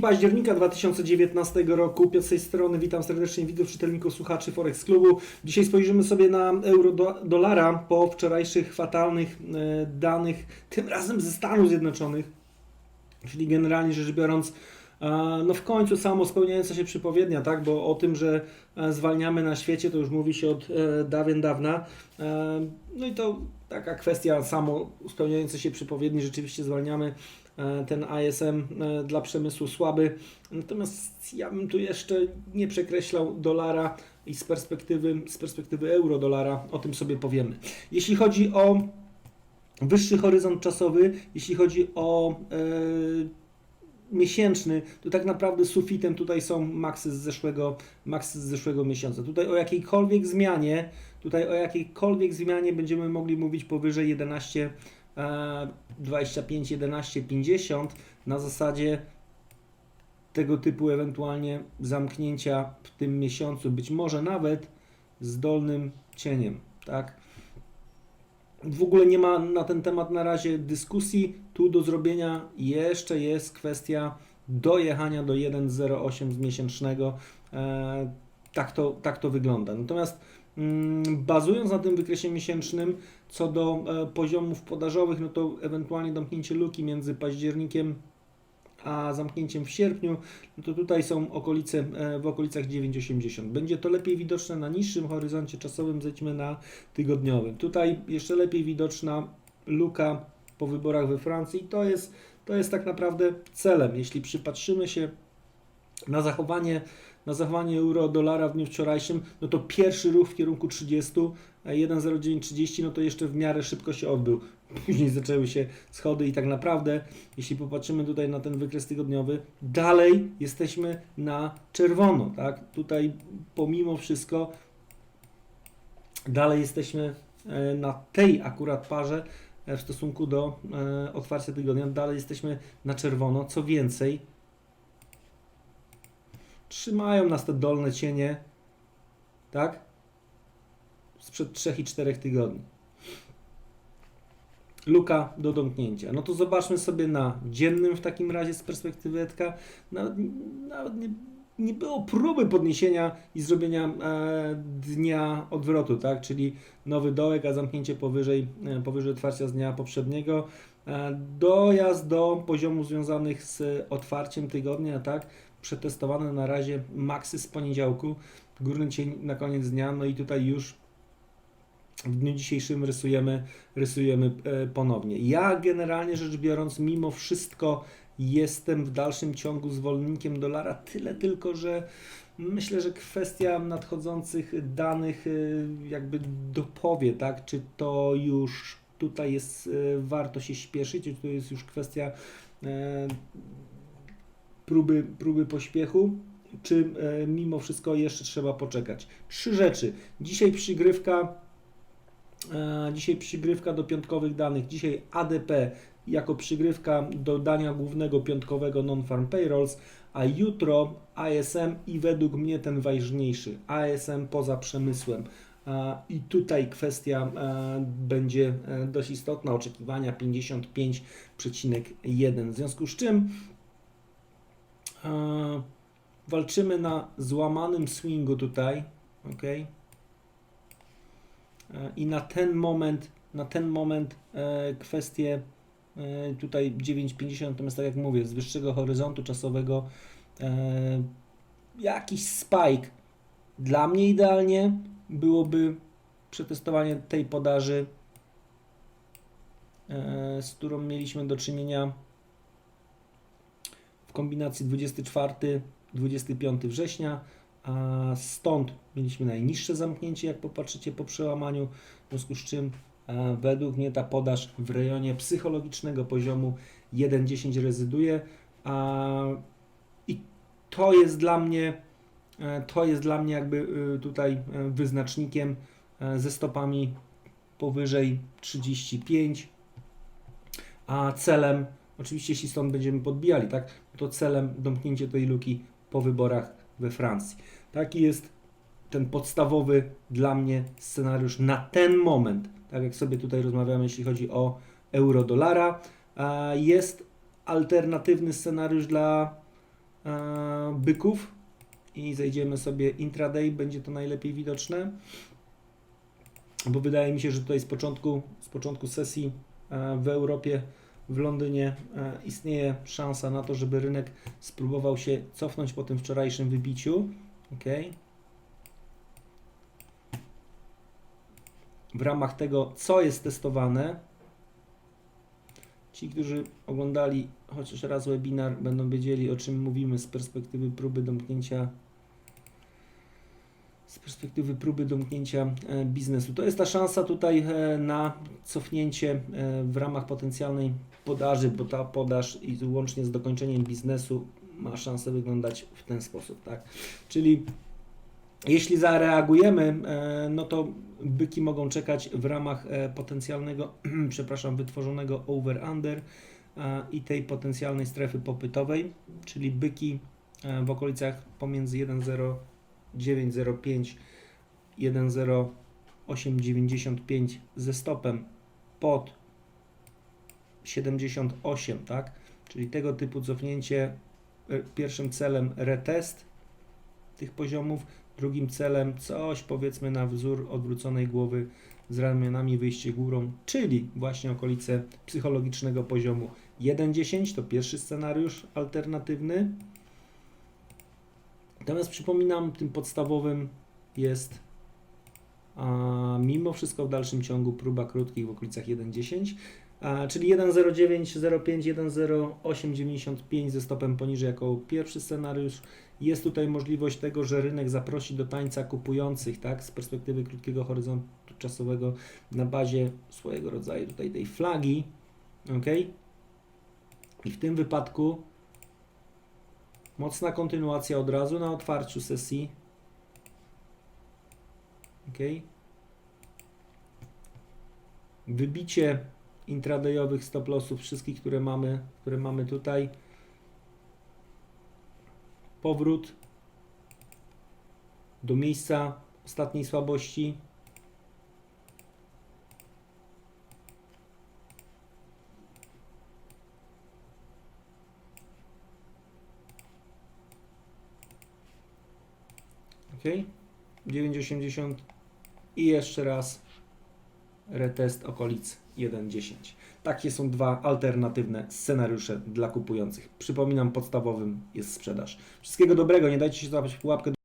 października 2019 roku. Piotr z tej strony, witam serdecznie widzów, czytelników, słuchaczy Forex Klubu. Dzisiaj spojrzymy sobie na euro do, dolara po wczorajszych fatalnych e, danych, tym razem ze Stanów Zjednoczonych, czyli generalnie rzecz biorąc, e, no w końcu samo spełniająca się przypowiednia, tak? bo o tym, że e, zwalniamy na świecie, to już mówi się od e, dawien dawna. No i to taka kwestia samo spełniającej się przypowiedni, rzeczywiście zwalniamy ten ISM e, dla przemysłu słaby. Natomiast ja bym tu jeszcze nie przekreślał dolara i z perspektywy, z perspektywy euro-dolara o tym sobie powiemy. Jeśli chodzi o wyższy horyzont czasowy, jeśli chodzi o e, miesięczny, to tak naprawdę sufitem tutaj są maksy z zeszłego, maksy z zeszłego miesiąca. Tutaj o jakiejkolwiek zmianie, tutaj o jakiejkolwiek zmianie będziemy mogli mówić powyżej 11, e, 25, 11, 50 na zasadzie tego typu ewentualnie zamknięcia w tym miesiącu, być może nawet z dolnym cieniem, tak? W ogóle nie ma na ten temat na razie dyskusji. Tu do zrobienia jeszcze jest kwestia dojechania do 1,08 z miesięcznego. E, tak, to, tak to wygląda. Natomiast bazując na tym wykresie miesięcznym, co do e, poziomów podażowych, no to ewentualnie domknięcie luki między październikiem a zamknięciem w sierpniu, no to tutaj są okolice, e, w okolicach 9,80. Będzie to lepiej widoczne na niższym horyzoncie czasowym, zejdźmy na tygodniowym. Tutaj jeszcze lepiej widoczna luka po wyborach we Francji. To jest, to jest tak naprawdę celem. Jeśli przypatrzymy się na zachowanie, na zachowanie euro-dolara w dniu wczorajszym, no to pierwszy ruch w kierunku 30, e, 1,0930, no to jeszcze w miarę szybko się odbył. Później zaczęły się schody i tak naprawdę, jeśli popatrzymy tutaj na ten wykres tygodniowy, dalej jesteśmy na czerwono, tak? Tutaj pomimo wszystko dalej jesteśmy e, na tej akurat parze e, w stosunku do e, otwarcia tygodnia, dalej jesteśmy na czerwono. Co więcej, trzymają nas te dolne cienie, tak? Sprzed 3 i 4 tygodni. Luka do domknięcia. No to zobaczmy sobie na dziennym w takim razie z perspektywy Edka. Nawet, nawet nie, nie było próby podniesienia i zrobienia e, dnia odwrotu, tak? Czyli nowy dołek, a zamknięcie powyżej, e, powyżej otwarcia z dnia poprzedniego. E, dojazd do poziomów związanych z otwarciem tygodnia, tak? Przetestowane na razie maksy z poniedziałku, górny cień na koniec dnia, no i tutaj już w dniu dzisiejszym rysujemy, rysujemy e, ponownie. Ja generalnie rzecz biorąc, mimo wszystko jestem w dalszym ciągu zwolennikiem dolara, tyle tylko, że myślę, że kwestia nadchodzących danych e, jakby dopowie, tak, czy to już tutaj jest, e, warto się śpieszyć, czy to jest już kwestia próby, próby pośpiechu, czy e, mimo wszystko jeszcze trzeba poczekać. Trzy rzeczy. Dzisiaj przygrywka E, Dzisiaj przygrywka do piątkowych danych. Dzisiaj ADP jako przygrywka do dania głównego piątkowego non-farm payrolls, a jutro ASM i według mnie ten ważniejszy ASM poza przemysłem. I tutaj kwestia e, będzie dość istotna, oczekiwania 55,1. W związku z czym walczymy na złamanym swingu tutaj, ok? E, i na ten moment, na ten moment e, kwestie e, tutaj 9,50, natomiast tak jak mówię, z wyższego horyzontu czasowego e, jakiś spike dla mnie idealnie byłoby przetestowanie tej podaży, e, z którą mieliśmy do czynienia w kombinacji 24-25 września a stąd mieliśmy najniższe zamknięcie, jak popatrzycie po przełamaniu, w związku z czym e, według mnie ta podaż w rejonie psychologicznego poziomu 1,10 rezyduje a, i to jest dla mnie e, to jest dla mnie jakby y, tutaj e, wyznacznikiem e, ze stopami powyżej 35 a celem oczywiście jeśli stąd będziemy podbijali, tak, to celem domknięcie tej luki po wyborach we Francji. Taki jest ten podstawowy dla mnie scenariusz na ten moment. Tak jak sobie tutaj rozmawiamy, jeśli chodzi o euro-dolara. Jest alternatywny scenariusz dla e, byków i zejdziemy sobie intraday, będzie to najlepiej widoczne, bo wydaje mi się, że tutaj z początku, z początku sesji e, w Europie, w Londynie e, istnieje szansa na to, żeby rynek spróbował się cofnąć po tym wczorajszym wybiciu. Okay. W ramach tego, co jest testowane, ci, którzy oglądali chociaż raz webinar, będą wiedzieli, o czym mówimy z perspektywy próby domknięcia z perspektywy próby domknięcia e, biznesu. To jest ta szansa tutaj e, na cofnięcie e, w ramach potencjalnej podaży, bo ta podaż i łącznie z dokończeniem biznesu ma szansę wyglądać w ten sposób, tak? Czyli jeśli zareagujemy, no to byki mogą czekać w ramach potencjalnego, przepraszam, wytworzonego over-under i tej potencjalnej strefy popytowej, czyli byki w okolicach pomiędzy 1,0905 1,0895 ze stopem pod 78, tak? Czyli tego typu cofnięcie e, pierwszym celem retest tych poziomów, drugim celem coś powiedzmy na wzór odwróconej głowy z ramionami wyjście górą, czyli właśnie okolice psychologicznego poziomu 1.10 to pierwszy scenariusz alternatywny. Natomiast przypominam, tym podstawowym jest a, mimo wszystko w dalszym ciągu próba krótkich w okolicach 1.10, a, czyli 1.09, 05, 1.0895 ze stopem poniżej jako pierwszy scenariusz. Jest tutaj możliwość tego, że rynek zaprosi do tańca kupujących, tak, z perspektywy krótkiego horyzontu czasowego na bazie swojego rodzaju tutaj tej flagi, ok? I w tym wypadku mocna kontynuacja od razu na otwarciu sesji, ok? Wybicie intradayowych stop lossów wszystkich, które mamy, które mamy tutaj. Powrót do miejsca ostatniej słabości. Ok, 9,80 i jeszcze raz retest okolic 1,10. Takie są dwa alternatywne scenariusze dla kupujących. Przypominam, podstawowym jest sprzedaż. Wszystkiego dobrego, nie dajcie się złapać w pułapkę.